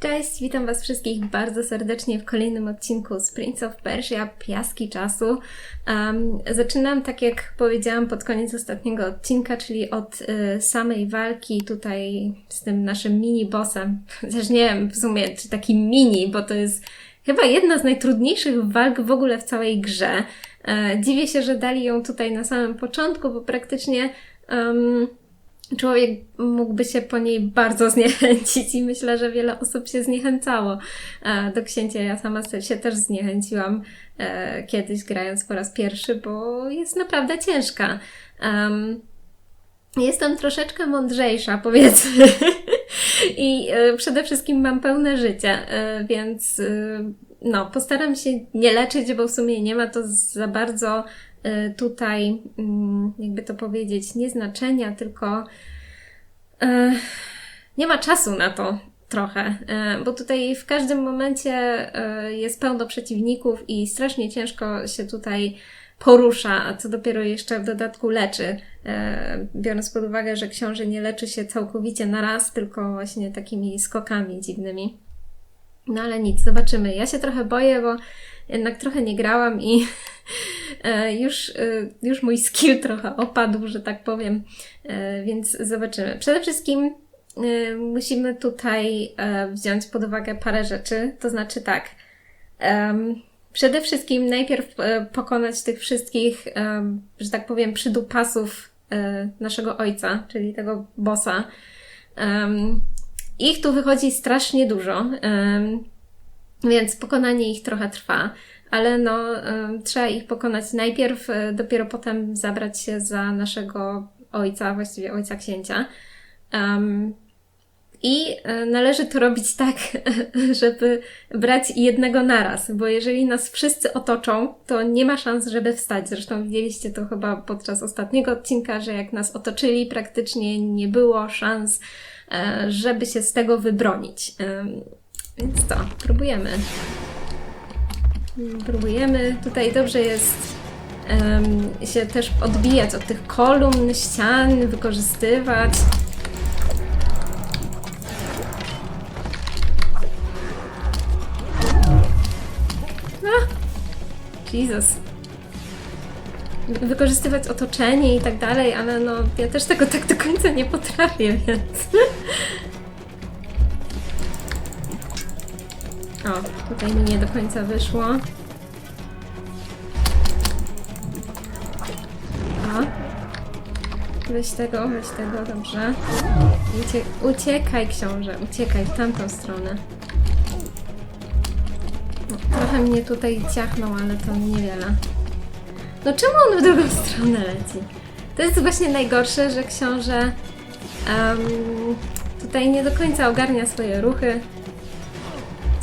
Cześć, witam Was wszystkich bardzo serdecznie w kolejnym odcinku z Prince of Persia Piaski Czasu. Um, zaczynam, tak jak powiedziałam pod koniec ostatniego odcinka, czyli od y, samej walki tutaj z tym naszym mini-bossem. Chociaż nie wiem w sumie, czy taki mini, bo to jest chyba jedna z najtrudniejszych walk w ogóle w całej grze. E, dziwię się, że dali ją tutaj na samym początku, bo praktycznie... Um, człowiek mógłby się po niej bardzo zniechęcić i myślę, że wiele osób się zniechęcało e, do księcia. Ja sama się też zniechęciłam e, kiedyś grając po raz pierwszy, bo jest naprawdę ciężka. Jestem troszeczkę mądrzejsza, powiedzmy. I e, przede wszystkim mam pełne życie, więc no, postaram się nie leczyć, bo w sumie nie ma to za bardzo tutaj, mm, jakby to powiedzieć, nie znaczenia, tylko y, nie ma czasu na to trochę, y, bo tutaj w każdym momencie jest pełno przeciwników i strasznie ciężko się tutaj porusza, a co dopiero jeszcze w dodatku leczy, biorąc pod uwagę, że książę nie leczy się całkowicie na raz, tylko właśnie takimi skokami dziwnymi. No ale nic, zobaczymy. Ja się trochę boję, bo jednak trochę nie grałam i e, już, e, już mój skill trochę opadł, że tak powiem, e, więc zobaczymy. Przede wszystkim musimy tutaj wziąć pod uwagę parę rzeczy, to znaczy tak. Przede wszystkim najpierw pokonać tych wszystkich, że tak powiem, przydupasów naszego ojca, czyli tego bossa. Ich tu wychodzi strasznie dużo. Więc pokonanie ich trochę trwa, ale no, trzeba ich pokonać najpierw, e, dopiero potem zabrać się za naszego ojca, właściwie ojca księcia. Um, i e, należy to robić tak, żeby brać jednego naraz, bo jeżeli nas wszyscy otoczą, to nie ma szans, żeby wstać. Zresztą widzieliście to chyba podczas ostatniego odcinka, że jak nas otoczyli, praktycznie nie było szans, e, żeby się z tego wybronić. Więc to, próbujemy. Próbujemy. Tutaj dobrze jest um, się też odbijać od tych kolumn, ścian, wykorzystywać. A! Jesus. Wykorzystywać otoczenie i tak dalej, ale no ja też tego tak do końca nie potrafię, więc... O, tutaj mi nie do końca wyszło. O. Weź tego, weź tego, dobrze. Ucie uciekaj, książę, uciekaj w tamtą stronę. No, trochę mnie tutaj ciachnął, ale to niewiele. No czemu on w drugą stronę leci? To jest właśnie najgorsze, że książę um, tutaj nie do końca ogarnia swoje ruchy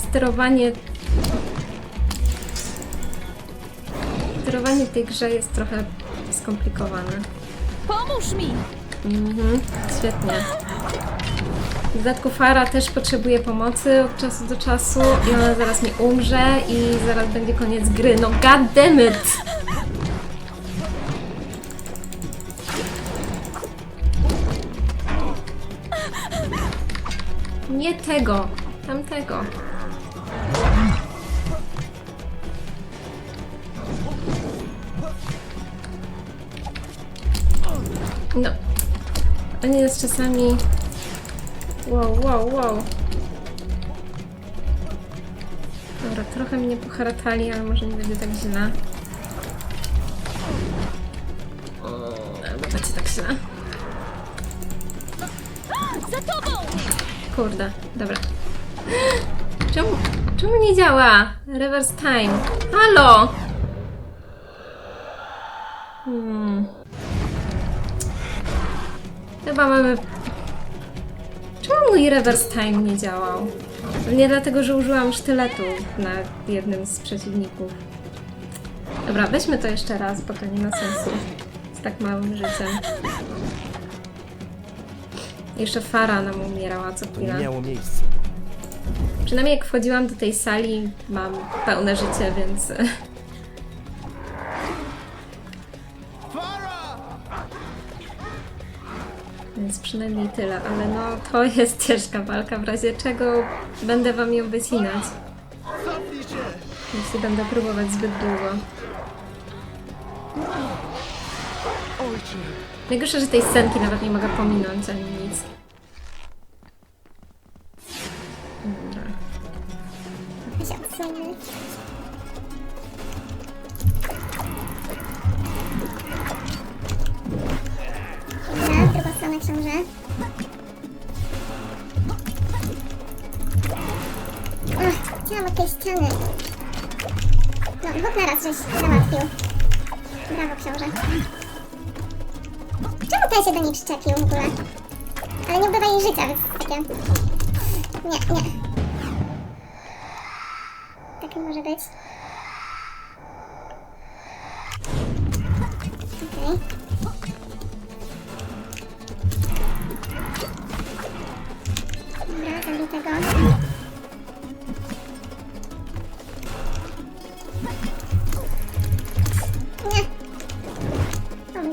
sterowanie sterowanie tej grze jest trochę skomplikowane. Pomóż mi! Mhm, świetnie. W dodatku Fara też potrzebuje pomocy od czasu do czasu i ona zaraz mi umrze i zaraz będzie koniec gry. No god damn it! Nie tego, tamtego. No. On jest czasami... Wow, wow, wow. Dobra, trochę mnie poharatali, ale może nie będzie tak źle. Albo będzie tak źle. Kurde, dobra. Czemu, czemu nie działa? Reverse time. Halo! Hmm. Chyba mamy... Czemu mój reverse time nie działał? Nie dlatego, że użyłam sztyletu na jednym z przeciwników. Dobra, weźmy to jeszcze raz, bo to nie ma sensu. Z tak małym życiem. Jeszcze Fara nam umierała co To nie miało. Przynajmniej jak wchodziłam do tej sali, mam pełne życie, więc... Więc przynajmniej tyle, ale no to jest ciężka walka, w razie czego będę wam ją wycinać. Jeśli będę próbować zbyt długo. Najgorsze, że tej scenki nawet nie mogę pominąć ani nic. W stronę książę. Ach, chciałam od tej ściany. No, dwóch naraz żeś załatwił. Brawo, książę. Czemu ten się do niej przyczepił w ogóle? Ale nie ubywa jej życia, więc takie... Nie, nie. Tak nie może być.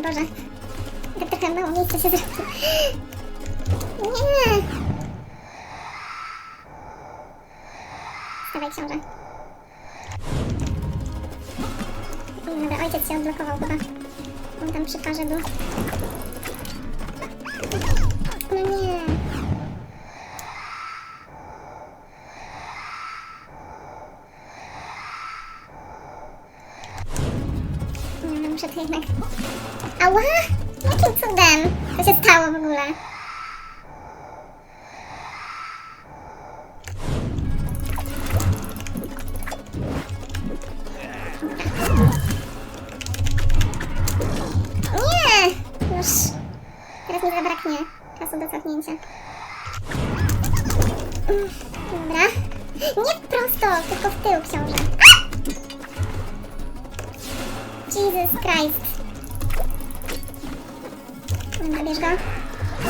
Boże. Tak trochę mało miejsca się zrobiło. Nie. Dawaj książę. Dobra, ojciec się odblokował chyba. On tam przy parze był. No. Nie, Teraz mi zabraknie czasu do cofnięcia. Dobra. Nie prosto, tylko w tył, książę. Jesus Christ. Dobra, go.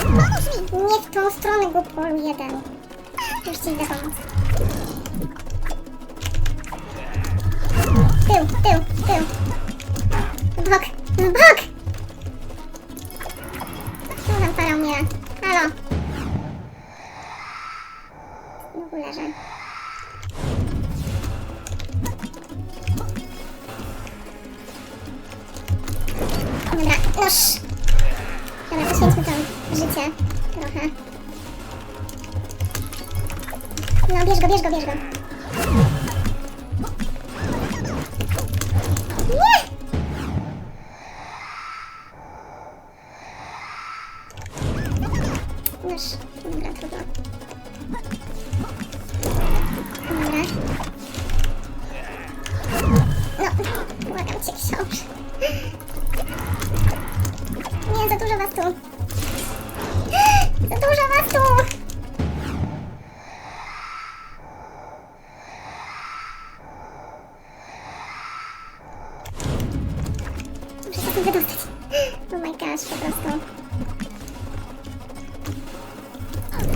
Pomóż mi! Nie w tą stronę, głupolu jeden. Już ci idę pomóc. Tył, tył, tył. Bok, bok! Leżę. Dobra, noż! Dobra, poświęćmy tam życie trochę. No, bierz go, bierz go, bierz go.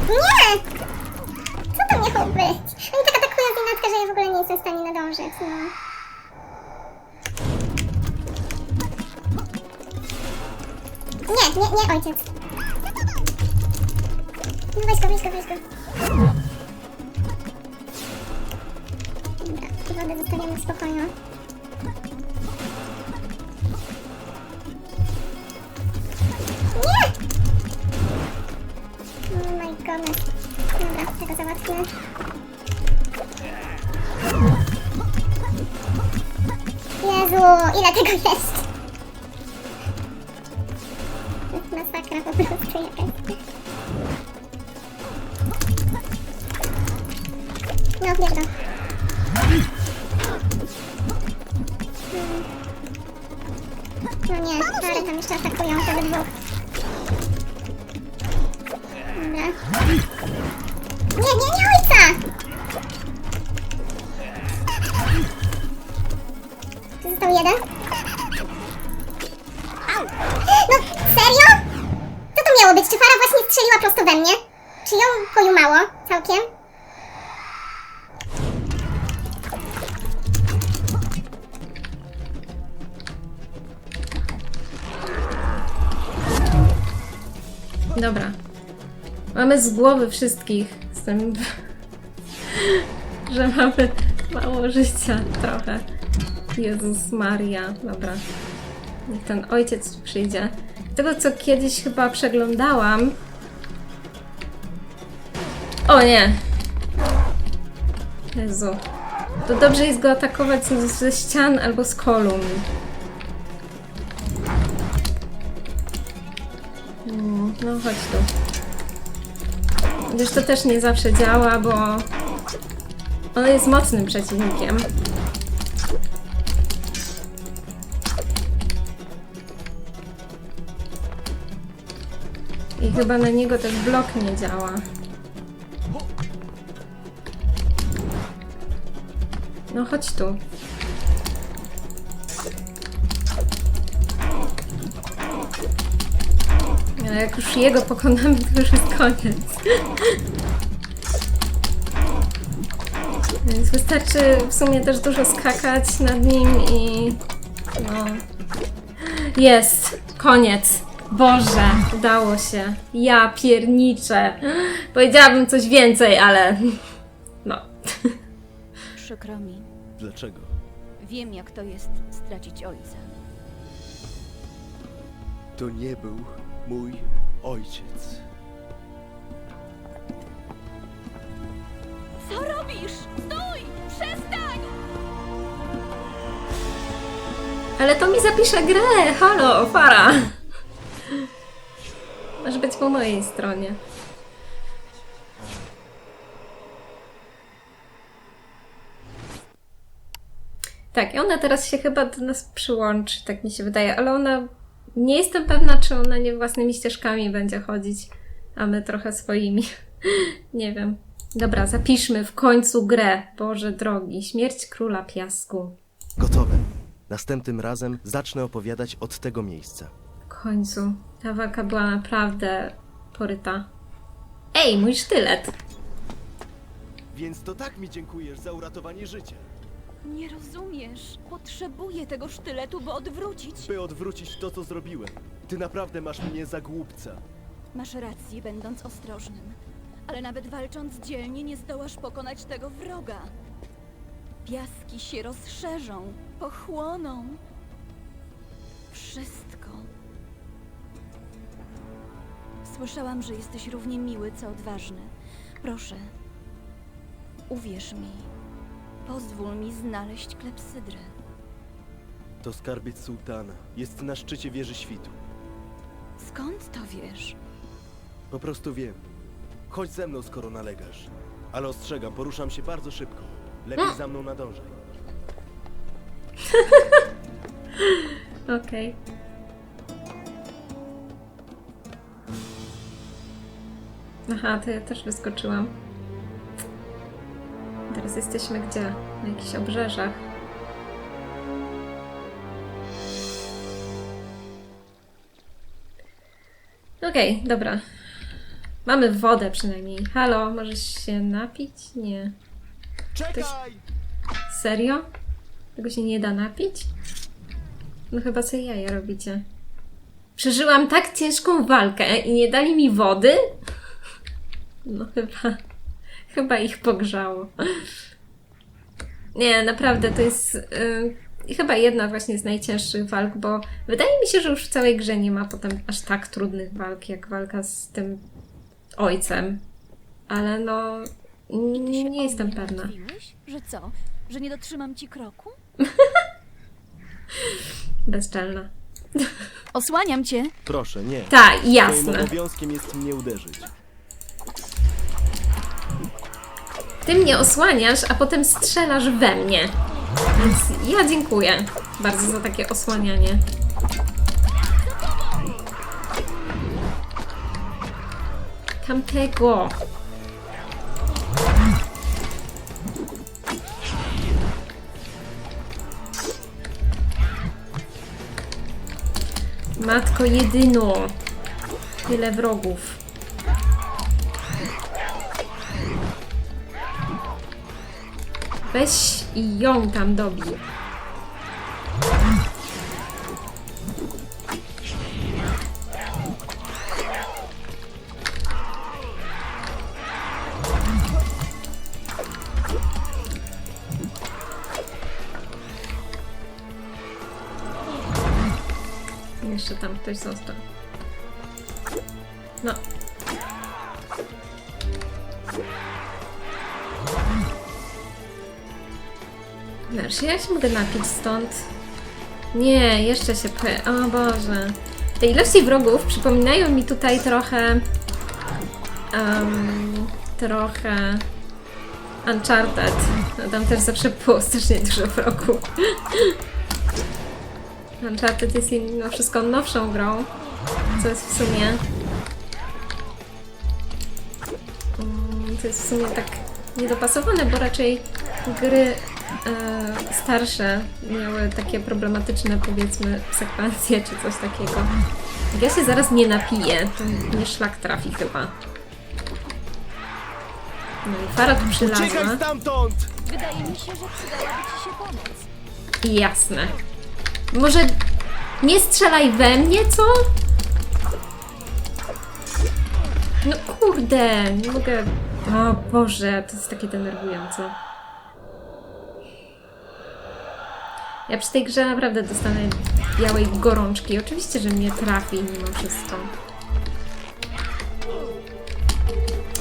Nie! Co to miało być? Oni tak atakują znienacka, że ja w ogóle nie jestem w stanie nadążyć, no. Nie, nie, nie, ojciec. No weź go, weź go, weź go. Dobra, wodę zostawiamy w spokoju. Goodness. Dobra, tego załatwmy. Jezu, ile tego jest? Mamy z głowy wszystkich. Z tym, że mamy mało życia trochę. Jezus Maria. Dobra. Niech ten ojciec przyjdzie. Tego, co kiedyś chyba przeglądałam. O nie! Jezu. To dobrze jest go atakować ze- ścian albo z kolumn. Mm, No chodź tu. Gdyż to też nie zawsze działa, bo on jest mocnym przeciwnikiem. I chyba na niego ten blok nie działa. No chodź tu. Ale jak już jego pokonamy, to już jest koniec. Więc wystarczy w sumie też dużo skakać nad nim i... No... Jest! Koniec! Boże! Udało się. Ja pierniczę. Powiedziałabym coś więcej, ale... No. Przykro mi. Dlaczego? Wiem, jak to jest stracić ojca. To nie był mój ojciec. Co robisz? Stój! Przestań! Ale to mi zapisze grę! Halo, Fara! Masz być po mojej stronie. Tak, i ona teraz się chyba do nas przyłączy, tak mi się wydaje, ale ona. Nie jestem pewna, czy ona nie własnymi ścieżkami będzie chodzić, a my trochę swoimi. nie wiem. Dobra, zapiszmy w końcu grę. Boże drogi, śmierć króla piasku. Gotowe. Następnym razem zacznę opowiadać od tego miejsca. W końcu. Ta walka była naprawdę poryta. Ej, mój sztylet! Więc to tak mi dziękujesz za uratowanie życia. Nie rozumiesz. Potrzebuję tego sztyletu, by odwrócić. By odwrócić to, co zrobiłem. Ty naprawdę masz mnie za głupca. Masz rację, będąc ostrożnym. Ale nawet walcząc dzielnie, nie zdołasz pokonać tego wroga. Piaski się rozszerzą, pochłoną. Wszystko. Słyszałam, że jesteś równie miły, co odważny. Proszę, uwierz mi. Pozwól mi znaleźć klepsydrę. To skarbiec sułtana. Jest na szczycie wieży świtu. Skąd to wiesz? Po prostu wiem. Chodź ze mną, skoro nalegasz. Ale ostrzegam, poruszam się bardzo szybko. Lepiej za mną nadążaj. Okej. Aha, to ja też wyskoczyłam. Jesteśmy gdzie? Na jakichś obrzeżach. Okej, dobra. Mamy wodę przynajmniej. Halo, możesz się napić? Nie. Czekaj! Serio? Tego się nie da napić? No chyba sobie jaja robicie. Przeżyłam tak ciężką walkę i nie dali mi wody? No chyba... Chyba ich pogrzało. Nie, naprawdę to jest yy, chyba jedna właśnie z najcięższych walk, bo wydaje mi się, że już w całej grze nie ma potem aż tak trudnych walk, jak walka z tym ojcem. Ale no... Nie, nie jestem pewna. Że co? Że nie dotrzymam ci kroku? Bezczelna. Osłaniam cię. Proszę, nie. Tak, Twoim jasne. obowiązkiem jest mnie uderzyć. Ty mnie osłaniasz, a potem strzelasz we mnie. Więc ja dziękuję bardzo za takie osłanianie. Tamtego. Matko jedyno. Tyle wrogów. Weź i ją tam dobij. Jeszcze tam ktoś został. Mogę napić stąd. Nie, jeszcze się pchę. O Boże. Te ilości wrogów przypominają mi tutaj trochę... Um, trochę... Uncharted. No, tam też zawsze było strasznie dużo wrogów. Uncharted jest mimo wszystko nowszą grą, co jest w sumie... Mm, To jest w sumie tak niedopasowane, bo raczej gry starsze miały takie problematyczne, powiedzmy, sekwencje czy coś takiego. Jak ja się zaraz nie napiję, to mnie szlak trafi chyba. No i Fara tu przylazła. Stamtąd! Wydaje mi się, że przydałaby ci się pomoc. Jasne. Może nie strzelaj we mnie, co? No kurde, nie mogę. O Boże, to jest takie denerwujące. Ja przy tej grze naprawdę dostanę białej gorączki. Oczywiście, że mnie trafi mimo wszystko.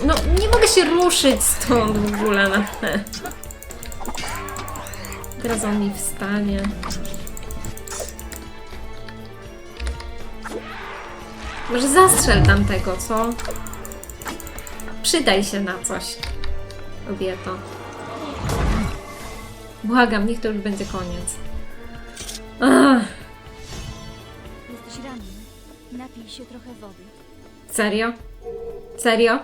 No, nie mogę się ruszyć stąd w ogóle na Teraz on mi wstanie. Może zastrzel tamtego, co? Przydaj się na coś. Kobieto. Błagam, niech to już będzie koniec. Ach, Jesteś ranny. Napij się trochę wody. serio? Serio?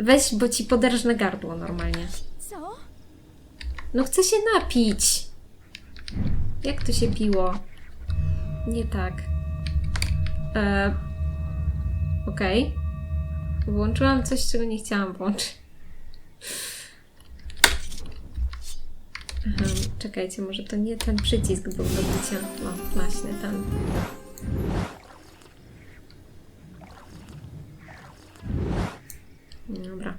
Weź, bo ci poderżnę gardło normalnie. Co? No chcę się napić. Jak to się piło? Nie tak. E... Okej. Włączyłam coś, czego nie chciałam włączyć. Aha, czekajcie, może to nie ten przycisk był do bicia. No, właśnie ten. Dobra.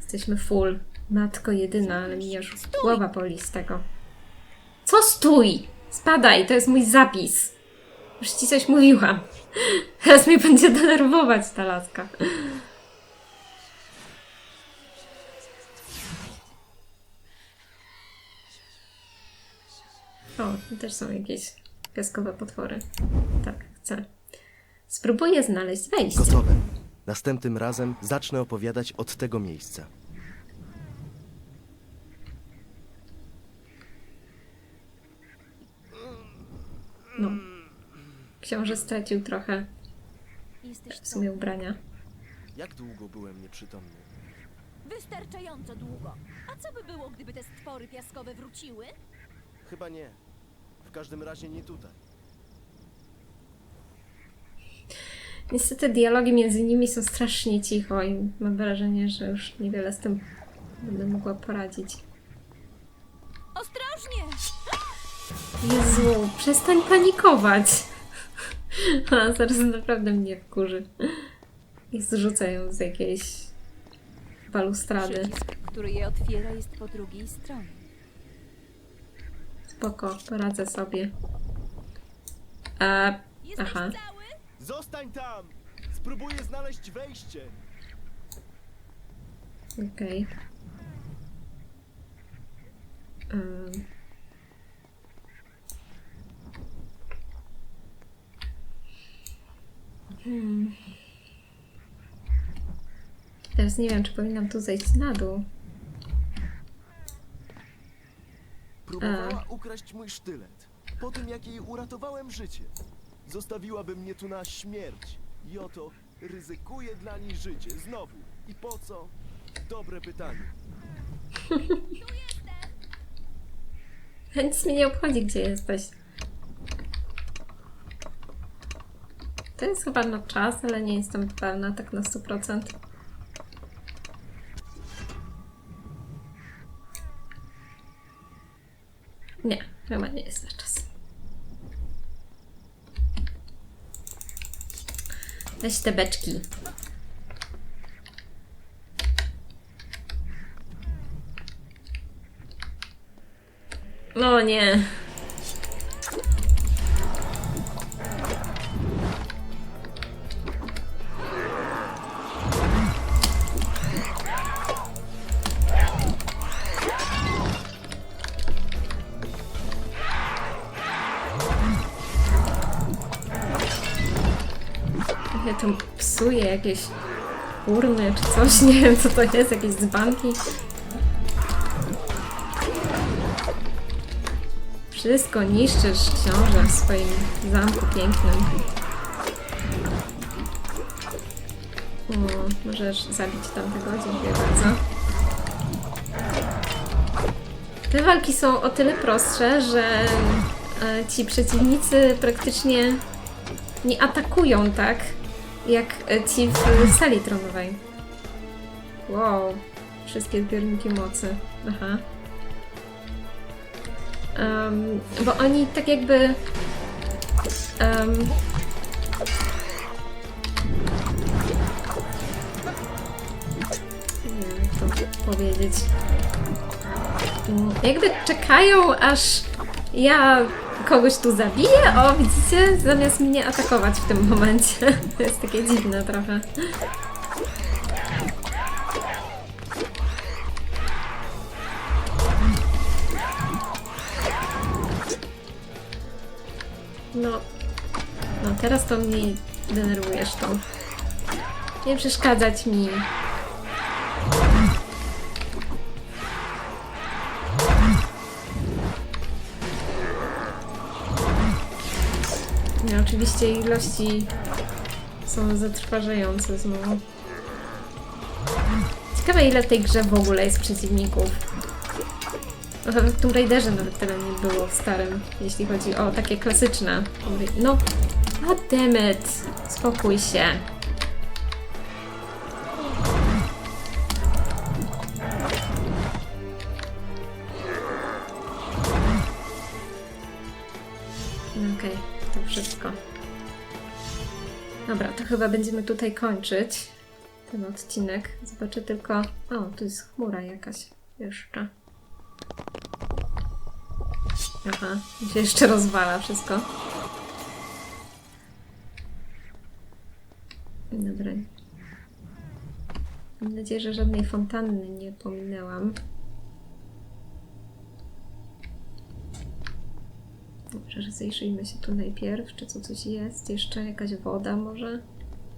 Jesteśmy full. Matko jedyna, ale mi już głowa boli z tego. Co stój? Spadaj, to jest mój zapis. Już ci coś mówiłam. Teraz mnie będzie denerwować ta laska. O, też są jakieś piaskowe potwory. Tak, chcę. Spróbuję znaleźć wejście. Gotowe. Następnym razem zacznę opowiadać od tego miejsca. No. Książę stracił trochę Jesteś w sumie ubrania. Jak długo byłem nieprzytomny? Wystarczająco długo. A co by było, gdyby te stwory piaskowe wróciły? Chyba nie. W każdym razie nie tutaj. Niestety dialogi między nimi są strasznie cicho i mam wrażenie, że już niewiele z tym będę mogła poradzić. Ostrożnie! Jezu, przestań panikować. A zaraz naprawdę mnie wkurzy. I zrzucę ją z jakiejś balustrady. Przycisk, który je otwiera, jest po drugiej stronie. Spoko, poradzę sobie. E, aha. cały? Zostań tam! Spróbuję znaleźć wejście! Okej. Ym. Hmm. Teraz nie wiem, czy powinnam tu zejść na dół. Próbowała ukraść mój sztylet. Po tym, jak jej uratowałem życie. Zostawiłaby mnie tu na śmierć. I oto ryzykuję dla niej życie. Znowu. I po co? Dobre pytanie. Nic mnie nie obchodzi, gdzie jesteś. To jest chyba na czas, ale nie jestem pewna tak na 100%. Nie, chyba nie jest na czas. Weź te beczki. No nie. Jakieś urny czy coś, nie wiem co to jest, jakieś dzbanki. Wszystko niszczysz, książę, w swoim zamku pięknym. O, możesz zabić tamtego, dziękuję bardzo. Te walki są o tyle prostsze, że e, ci przeciwnicy praktycznie nie atakują tak, jak e, ci w sali tronowej. Wow, wszystkie zbiorniki mocy. Aha. Em, bo oni tak jakby. em, nie wiem, jak to powiedzieć. Mm, Jakby czekają, aż ja kogoś tu zabiję. O, widzicie? Zamiast mnie atakować w tym momencie. To jest takie dziwne trochę. No, no teraz to mnie denerwujesz to. Nie przeszkadzać mi. Oczywiście ilości są zatrważające znowu. Ciekawe ile w tej grze w ogóle jest przeciwników. No w Tomb Raiderze nawet tyle nie było w starym, jeśli chodzi o takie klasyczne. No, it. Spokój się. Okej, to wszystko. Dobra, to chyba będziemy tutaj kończyć ten odcinek. Zobaczę tylko. O, tu jest chmura jakaś jeszcze. Aha, mi się jeszcze rozwala wszystko. Dobra. Mam nadzieję, że żadnej fontanny nie pominęłam. Dobrze, rozejrzyjmy się tu najpierw, czy tu coś jest. Jeszcze jakaś woda może?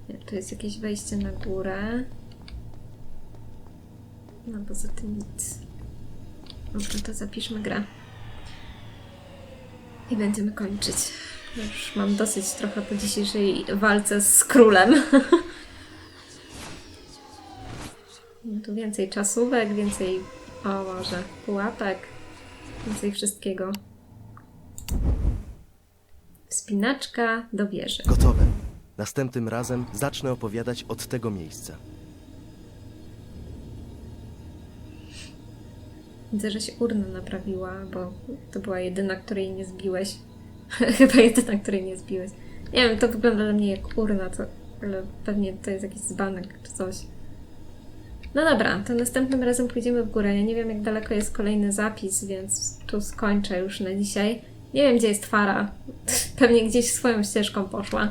Nie, jest jakieś wejście na górę. No poza tym nic. Dobrze, to zapiszmy grę. I będziemy kończyć. Już mam dosyć trochę po dzisiejszej walce z królem. No tu więcej czasówek, więcej, o może, pułapek, więcej wszystkiego. Wspinaczka do wieży. Gotowe. Następnym razem zacznę opowiadać od tego miejsca. Widzę, że się urna naprawiła, bo to była jedyna, której nie zbiłeś. Chyba jedyna, której nie zbiłeś. Nie wiem, to wygląda dla mnie jak urna, to, ale pewnie to jest jakiś dzbanek czy coś. No dobra, to następnym razem pójdziemy w górę. Ja nie wiem, jak daleko jest kolejny zapis, więc tu skończę już na dzisiaj. Nie wiem, gdzie jest Fara. Pewnie gdzieś swoją ścieżką poszła.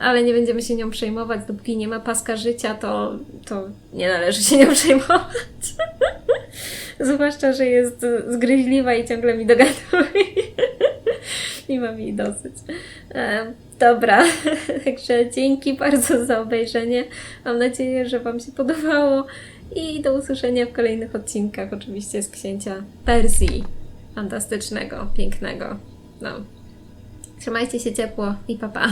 Ale nie będziemy się nią przejmować. Dopóki nie ma paska życia, to, to nie należy się nią przejmować. Zwłaszcza, że jest zgryźliwa i ciągle mi dogaduje. I mam jej dosyć. E, dobra, także dzięki bardzo za obejrzenie. Mam nadzieję, że Wam się podobało i do usłyszenia w kolejnych odcinkach, oczywiście z księcia Persji. Fantastycznego, pięknego. No. Trzymajcie się ciepło i pa pa.